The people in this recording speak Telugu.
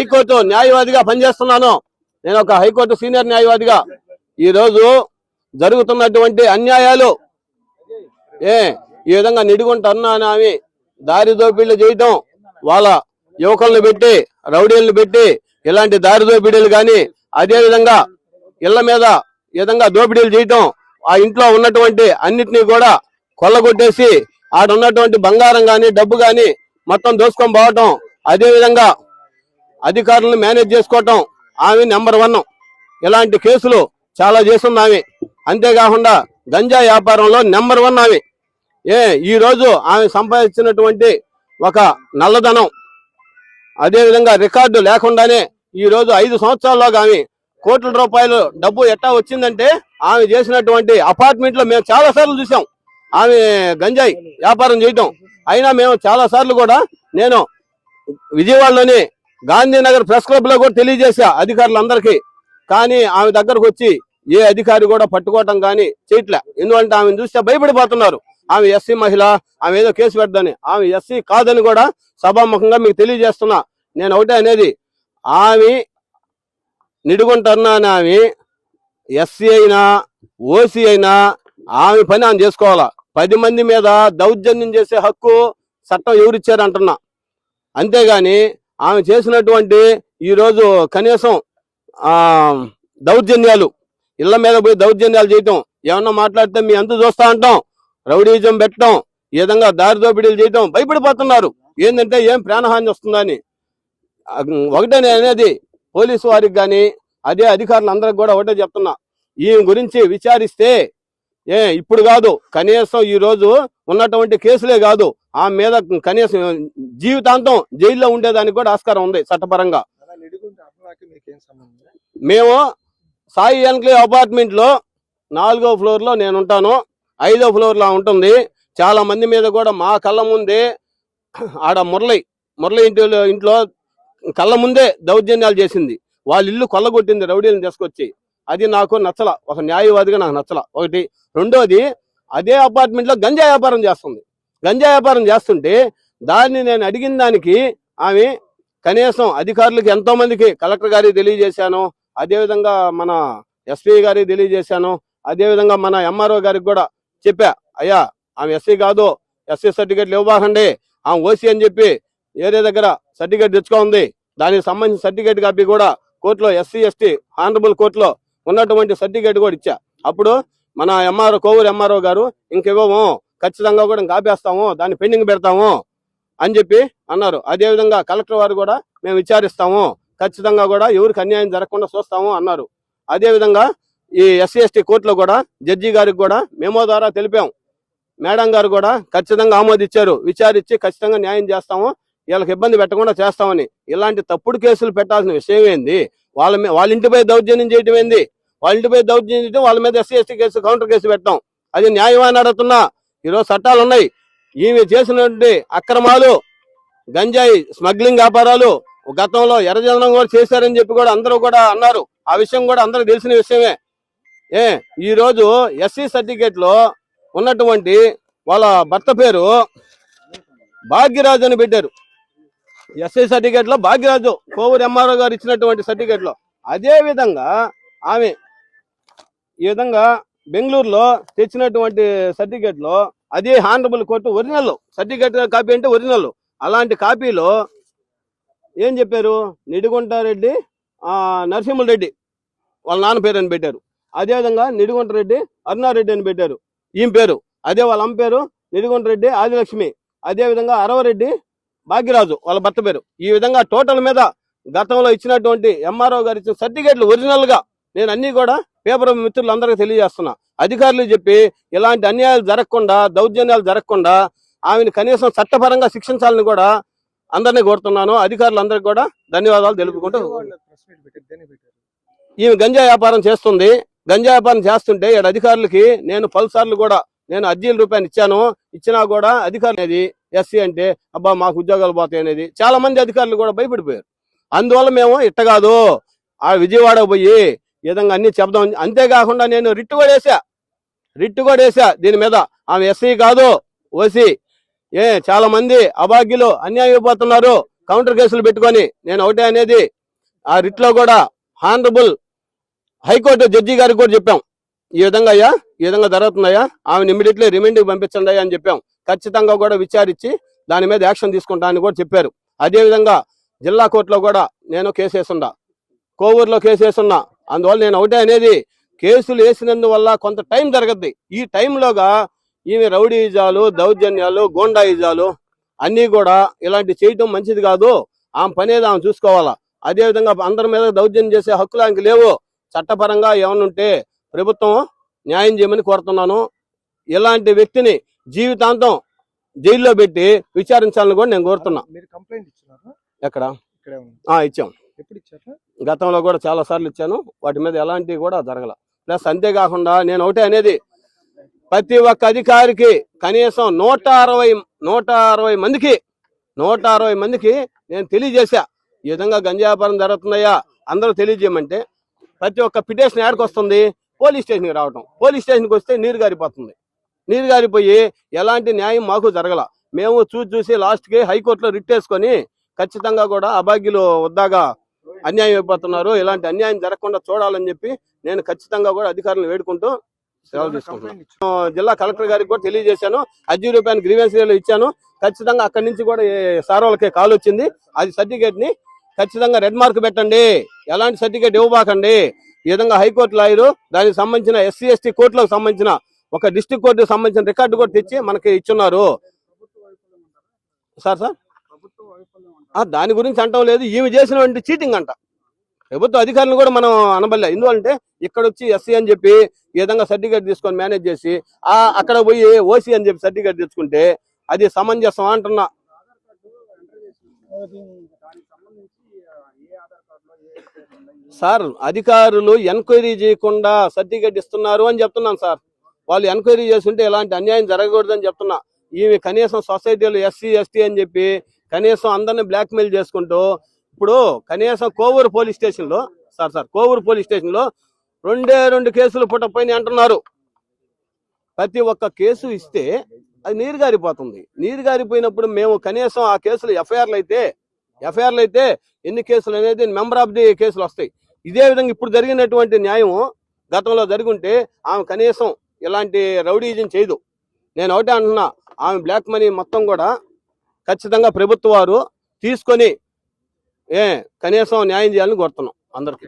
హైకోర్టు న్యాయవాదిగా పనిచేస్తున్నాను. నేను ఒక హైకోర్టు సీనియర్ న్యాయవాదిగా. ఈ రోజు జరుగుతున్నటువంటి అన్యాయాలు ఏ ఈ విధంగా నిడుకుంటున్నాను ఆమె దారి దోపిడీలు చేయటం వాళ్ళ యువకులను పెట్టి రౌడీలను పెట్టి ఇలాంటి దారి దోపిడీలు కానీ అదే విధంగా ఇళ్ళ మీద ఈ విధంగా దోపిడీలు చేయటం ఆ ఇంట్లో ఉన్నటువంటి అన్నిటినీ కూడా కొల్లగొట్టేసి ఆడ ఉన్నటువంటి బంగారం కానీ డబ్బు కానీ మొత్తం దోసుకొని పోవటం అదే విధంగా అధికారులను మేనేజ్ చేసుకోవటం ఆమె నెంబర్ వన్. ఇలాంటి కేసులు చాలా చేస్తుంది ఆమె అంతేకాకుండా గంజా వ్యాపారంలో నెంబర్ వన్ ఆమె. ఏ ఈ రోజు ఆమె సంపాదించినటువంటి ఒక నల్లధనం. అదేవిధంగా రికార్డు లేకుండానే ఈ రోజు ఐదు సంవత్సరాల్లో ఆమె కోట్ల రూపాయలు డబ్బు ఎట్టా వచ్చిందంటే ఆమె చేసినటువంటి అపార్ట్మెంట్లో మేము చాలా సార్లు చూసాం ఆమె గంజాయి వ్యాపారం చేయటం. అయినా మేము చాలా సార్లు కూడా నేను విజయవాడలోని గాంధీనగర్ ప్రెస్ క్లబ్లో కూడా తెలియజేశా అధికారులందరికీ. కానీ ఆమె దగ్గరకు వచ్చి ఏ అధికారి కూడా పట్టుకోవటం కానీ చేయట్లే. ఎందుకంటే ఆమెను చూస్తే భయపడిపోతున్నారు. ఆమె ఎస్సీ మహిళ ఆమె ఏదో కేసు పెడదని. ఆమె ఎస్సీ కాదని కూడా సభాముఖంగా మీకు తెలియజేస్తున్నా. నేను ఒకటే అనేది ఆమె నిడుకుంటున్నాను ఆమె ఎస్సీ అయినా ఓసీ అయినా ఆమె పని ఆమె చేసుకోవాలా. పది మంది మీద దౌర్జన్యం చేసే హక్కు చట్టం ఎవరిచ్చారు అంటున్నా అంతేగాని ఆమె చేసినటువంటి ఈ రోజు కనీసం దౌర్జన్యాలు ఇళ్ళ మీద పోయి దౌర్జన్యాలు చేయటం ఏమన్నా మాట్లాడితే మీ అంత చూస్తా అంటాం రౌడీజం పెట్టడం ఈ విధంగా దారి దోపిడీలు చేయటం భయపడిపోతున్నారు. ఏంటంటే ఏం ప్రాణహాని వస్తుందని. ఒకటే అనేది పోలీసు వారికి కానీ అదే అధికారులందరికి కూడా ఒకటే చెప్తున్నా. ఈ గురించి విచారిస్తే ఏ ఇప్పుడు కాదు కనీసం ఈ రోజు ఉన్నటువంటి కేసులే కాదు ఆ మీద కనీసం జీవితాంతం జైల్లో ఉండేదానికి కూడా ఆస్కారం ఉంది చట్టపరంగా. మేము సాయి ఎన్క్లేవ్ అపార్ట్మెంట్లో నాలుగో ఫ్లోర్లో నేను ఉంటాను ఐదో ఫ్లోర్లో ఉంటుంది. చాలా మంది మీద కూడా మా కళ్ళ ముందే ఆడ మురళి మురళి ఇంటిలో ఇంట్లో కళ్ళ ముందే దౌర్జన్యాలు చేసింది. వాళ్ళ ఇల్లు కొల్లగొట్టింది రౌడీలను తీసుకొచ్చి. అది నాకు నచ్చల. ఒక న్యాయవాదిగా నాకు నచ్చల. ఒకటి. రెండోది అదే అపార్ట్మెంట్లో గంజా వ్యాపారం చేస్తుంది. గంజా వ్యాపారం చేస్తుంటే దాన్ని నేను అడిగిన దానికి ఆమె కనీసం అధికారులకు ఎంతో మందికి కలెక్టర్ గారికి తెలియజేశాను అదేవిధంగా మన ఎస్పీ గారికి తెలియజేశాను అదేవిధంగా మన ఎంఆర్ఓ గారికి కూడా చెప్పా అయ్యా ఆమె ఎస్సీ కాదు ఎస్సీ సర్టిఫికేట్లు ఇవ్వబాకండి ఆమె ఓసీ అని చెప్పి ఏరియా దగ్గర సర్టిఫికేట్ తెచ్చుకోండి దానికి సంబంధించిన సర్టిఫికేట్ కాపీ కూడా కోర్టులో ఎస్సీ ఎస్టీ ఆనరబుల్ కోర్టులో ఉన్నటువంటి సర్టిఫికేట్ కూడా ఇచ్చా. అప్పుడు మన ఎంఆర్ఓ కోవూరు ఎంఆర్ఓ గారు ఇంకివ్వము ఖచ్చితంగా కూడా ఇంక ఆపేస్తాము దాన్ని పెండింగ్ పెడతాము అని చెప్పి అన్నారు. అదేవిధంగా కలెక్టర్ వారు కూడా మేము విచారిస్తాము. ఖచ్చితంగా కూడా ఎవరికి అన్యాయం జరగకుండా చూస్తాము అన్నారు. అదేవిధంగా ఈ ఎస్సీ ఎస్టీ కోర్టులో కూడా జడ్జి గారికి కూడా మేమో ద్వారా తెలిపాం. మేడం గారు కూడా ఖచ్చితంగా ఆమోదించారు విచారించి ఖచ్చితంగా న్యాయం చేస్తాము. వీళ్ళకి ఇబ్బంది పెట్టకుండా చేస్తామని. ఇలాంటి తప్పుడు కేసులు పెట్టాల్సిన విషయం ఏంది? వాళ్ళ వాళ్ళ ఇంటిపై దౌర్జన్యం చేయటం ఏంది? వాళ్ళ ఇంటిపై దౌర్జన్యం చేయడం వాళ్ళ మీద SC ST case counter case పెట్టాం. అది న్యాయమని అడుగుతున్నా. ఈరోజు చట్టాలు ఉన్నాయి. ఈమె చేసినటువంటి అక్రమాలు గంజాయి స్మగ్లింగ్ వ్యాపారాలు గతంలో ఎర్రజనం కూడా చేశారని చెప్పి కూడా అందరూ కూడా అన్నారు. ఆ విషయం కూడా అందరూ తెలిసిన విషయమే. ఏ ఈ రోజు ఎస్సీ సర్టిఫికేట్లో ఉన్నటువంటి వాళ్ళ భర్త పేరు భాగ్యరాజు అని పెట్టారు. ఎస్ఐ సర్టిఫికేట్లో భాగ్యరాజు కోవూరు ఎంఆర్ఓ గారు ఇచ్చినటువంటి సర్టిఫికేట్లో. అదే విధంగా ఆమె ఈ విధంగా బెంగళూరులో తెచ్చినటువంటి సర్టిఫికేట్లో అదే honourable court original certificate copy అంటే ఒరిజినల్ అలాంటి కాపీలో ఏం చెప్పారు? నిడిగుంటారెడ్డి ఆ రెడ్డి వాళ్ళ నాన్న పేరు అని పెట్టారు. అదేవిధంగా నిడిగుంట రెడ్డి అరుణారెడ్డి అని పెట్టారు. ఈమె పేరు. అదే వాళ్ళ అమ్మ పేరు నిడిగుంట రెడ్డి ఆదిలక్ష్మి. అదే విధంగా అరవరెడ్డి భాగ్యరాజు వాళ్ళ భర్త పేరు. ఈ విధంగా టోటల్ మీద గతంలో ఇచ్చినటువంటి ఎంఆర్ఓ గారు ఇచ్చిన సర్టిఫికేట్లు ఒరిజినల్గా నేను అన్ని కూడా పేపర్ మిత్రులందరికీ తెలియజేస్తున్నా. అధికారులు చెప్పి ఇలాంటి అన్యాయాలు జరగకుండా దౌర్జన్యాలు జరగకుండా ఆమెను కనీసం చట్టపరంగా శిక్షించాలని కూడా అందరినీ కోరుతున్నాను. అధికారులందరికీ కూడా ధన్యవాదాలు తెలుపుకుంటూ ఈమె గంజా వ్యాపారం చేస్తుంది. గంజా వ్యాపారం చేస్తుంటే ఇక్కడ అధికారులకి నేను పలుసార్లు కూడా నేను అర్జీల రూపాయలు ఇచ్చాను. ఇచ్చినా కూడా అధికారులు అనేది ఎస్సీ అంటే అబ్బా మాకు ఉద్యోగాలు పోతాయి అనేది చాలా మంది అధికారులు కూడా భయపడిపోయారు. అందువల్ల మేము ఇట్ట కాదు. ఆ విజయవాడ పోయి ఈ విధంగా అన్ని చెప్దాం. అంతేకాకుండా నేను రిట్టు కూడా వేసా. రిట్టు కూడా వేసా. దీని మీద ఆమె ఎస్సీ కాదు ఓసీ. ఏ చాలా మంది అభాగ్యులు అన్యాయం అయిపోతున్నారు కౌంటర్ కేసులు పెట్టుకొని నేను ఒకటే అనేది ఆ రిట్లో కూడా హానరబుల్ హైకోర్టు జడ్జి గారికి కూడా చెప్పాం. ఈ విధంగా అయ్యా ఈ విధంగా జరుగుతుందయ్యా ఆమెను ఇమీడియట్లీ రిమైండ్కి పంపించండి అయ్యా అని చెప్పాం. ఖచ్చితంగా కూడా విచారించి దాని మీద యాక్షన్ తీసుకుంటామని కూడా చెప్పారు. అదే విధంగా జిల్లా కోర్టులో కూడా నేను కేసు వేసున్నా. కోవూరులో కేసు వేసున్నా. అందువల్ల నేను ఒకటే అనేది కేసులు వేసినందువల్ల కొంత టైం జరగద్ది. ఈ టైంలోగా ఈమె రౌడీజాలు దౌర్జన్యాలు గోండాయిజాలు అన్నీ కూడా ఇలాంటి చేయటం మంచిది కాదు. ఆమె పని ఏదో ఆమె చూసుకోవాలా. అదే విధంగా అందరి మీద దౌర్జన్యం చేసే హక్కులు ఆమెకి లేవు. చట్టపరంగా ఏమైనా ఉంటే ప్రభుత్వం న్యాయం చేయమని కోరుతున్నాను. ఇలాంటి వ్యక్తిని జీవితాంతం జైల్లో పెట్టి విచారించాలని కూడా నేను కోరుతున్నా. మీరు కంప్లైంట్ ఇచ్చినారా? ఎక్కడ? ఇచ్చాం. ఎప్పుడు ఇచ్చారా గతంలో కూడా చాలా సార్లు ఇచ్చాను. వాటి మీద ఎలాంటివి కూడా జరగల. ప్లస్ అంతేకాకుండా నేను ఒకటే అనేది ప్రతి ఒక్క అధికారికి కనీసం నూట అరవై నూట అరవై మందికి నూట అరవై మందికి నేను తెలియజేశా. ఈ విధంగా గంజా వ్యాపారం జరుగుతున్నాయా అందరూ తెలియజేయమంటే ప్రతి ఒక్క పిటిషన్ ఎక్కడికి వస్తుంది పోలీస్ స్టేషన్కి రావటం. పోలీస్ స్టేషన్కి వస్తే నీరు గారిపోతుంది. నీరు గారిపోయి ఎలాంటి న్యాయం మాకు జరగల. మేము చూసి చూసి లాస్ట్కి హైకోర్టులో రిట్ వేసుకొని ఖచ్చితంగా కూడా అభాగ్యులు వద్దాగా అన్యాయం అయిపోతున్నారు. ఇలాంటి అన్యాయం జరగకుండా చూడాలని చెప్పి నేను ఖచ్చితంగా కూడా అధికారులను వేడుకుంటూ సెలవు తీసుకుంటున్నాను. జిల్లా కలెక్టర్ గారికి కూడా తెలియజేశాను. అర్జీ రూపాయలు గ్రీవెన్స్ ఇచ్చాను. ఖచ్చితంగా అక్కడి నుంచి కూడా సార్ వాళ్ళకి కాల్ వచ్చింది. అది సర్టిఫికేట్ని ఖచ్చితంగా రెడ్ మార్క్ పెట్టండి. ఎలాంటి సర్టిఫికేట్ ఇవ్వబాకండి. ఈ విధంగా హైకోర్టు లాయరు దానికి సంబంధించిన ఎస్సీ ఎస్టీ కోర్టులకు సంబంధించిన ఒక డిస్ట్రిక్ట్ కోర్టుకు సంబంధించిన రికార్డు కూడా తెచ్చి మనకి ఇచ్చున్నారు. Sir sir? దాని గురించి అంటం లేదు ఈమె చేసినటువంటి చీటింగ్ అంట. ప్రభుత్వ అధికారులను కూడా మనం అనబడలే. ఎందుకంటే ఇక్కడ వచ్చి ఎస్సీ అని చెప్పి ఈ విధంగా సర్టిఫికేట్ తీసుకొని మేనేజ్ చేసి ఆ అక్కడ పోయి ఓసీ అని చెప్పి సర్టిఫికేట్ తెచ్చుకుంటే అది సమంజసం అంటున్నా. సార్ అధికారులు ఎంక్వైరీ చేయకుండా సర్టిఫికేట్ ఇస్తున్నారు అని చెప్తున్నాను సార్. వాళ్ళు ఎంక్వైరీ చేస్తుంటే ఎలాంటి అన్యాయం జరగకూడదని చెప్తున్నా. ఈమె కనీసం సొసైటీలో ఎస్సీ ఎస్టీ అని చెప్పి కనీసం అందరిని బ్లాక్మెయిల్ చేసుకుంటూ ఇప్పుడు కనీసం కోవూరు పోలీస్ స్టేషన్లో సార్ సార్ కోవూరు పోలీస్ స్టేషన్లో రెండే రెండు కేసులు పుట్టపోయినాయి అంటున్నారు. ప్రతి ఒక్క కేసు ఇస్తే అది నీరు గారిపోతుంది నీరు గారిపోయినప్పుడు మేము కనీసం ఆ కేసులు ఎఫ్ఐఆర్లు అయితే ఎఫ్ఐఆర్లు అయితే ఎన్ని కేసులు అనేది మెంబర్ ఆఫ్ ది కేసులు వస్తాయి. ఇదే విధంగా ఇప్పుడు జరిగినటువంటి న్యాయం గతంలో జరుగుంటే ఆమె కనీసం ఇలాంటి రౌడీజం చేయదు. నేను ఒకటే అంటున్నా ఆమె బ్లాక్ మనీ మొత్తం కూడా ఖచ్చితంగా ప్రభుత్వ వారు తీసుకొని ఏ కనీసం న్యాయం చేయాలని కోరుతున్నాం అందరికీ.